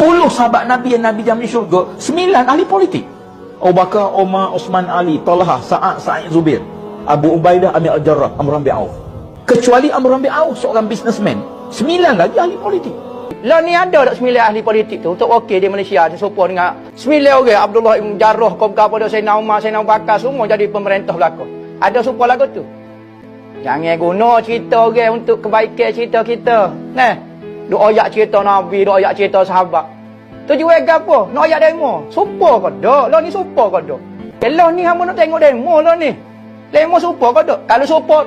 10 sahabat Nabi yang Nabi jamin syurga, 9 ahli politik. Abu Bakar, Omar, Osman Ali, Talha, Sa'ad, Sa'id Zubir, Abu Ubaidah, Amir Al-Jarrah, Amr bin Auf. Kecuali Amr bin Auf seorang businessman, 9 lagi ahli politik. Lah ni ada tak sembilan ahli politik tu untuk wakil di Malaysia serupa dengan sembilan orang Abdullah Ibn Jarrah kau pada Sayyidina Umar Sayyidina Bakar semua jadi pemerintah belaka. Ada serupa lagu tu. Jangan guna cerita orang untuk kebaikan cerita kita. Nah, duk ayat cerita Nabi, duk ayat cerita sahabat. Tu juga apa? Nak ayat demo. Supa kau dak? Lah ni supa kau dak? Kalau ni hamba nak tengok demo lah ni. Demo supa kau dak? Kalau supa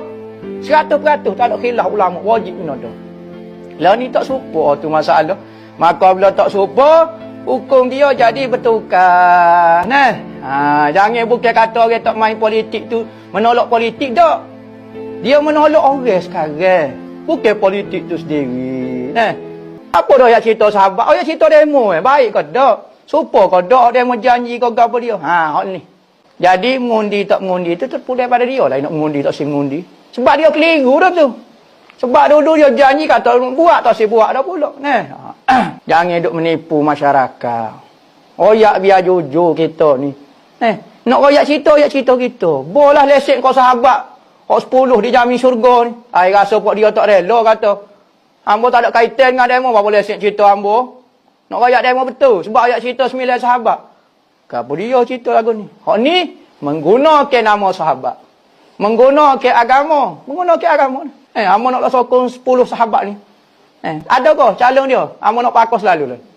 100% tak ada khilaf ulama wajib guna dak. Lah ni tak serupa tu masalah. Maka bila tak serupa, hukum dia jadi bertukar. Nah, ha, jangan bukan kata orang tak main politik tu menolak politik tak. Dia menolak orang sekarang. Bukan politik tu sendiri. Nah, apa dah yang cerita sahabat? Oh, yang cerita demo eh. Baik ke tak? Supa ke tak? Demo janji ke apa dia? Ha, hak ni. Jadi mengundi tak mengundi tu terpulang pada dia lah nak mengundi tak si mengundi. Sebab dia keliru dah tu. Sebab dulu dia janji kata buat tak si buat dah pula. Nah. Jangan duk menipu masyarakat. Oyak biar jujur kita ni. Eh, nak royak cerita, royak cerita kita. Bolah lesen kau sahabat. Kau sepuluh dijamin syurga ni. Ai rasa pok dia tak rela kata. Ambo tak ada kaitan dengan demo, apa boleh lesen cerita ambo. Nak royak demo betul. Sebab royak cerita sembilan sahabat. Kenapa dia cerita lagu ni? Hak ni menggunakan nama sahabat. Menggunakan agama. Menggunakan agama. Eh, Amo nak sokong 10 sahabat ni. Eh, ada kau calon dia? Amo nak pakai selalu lah.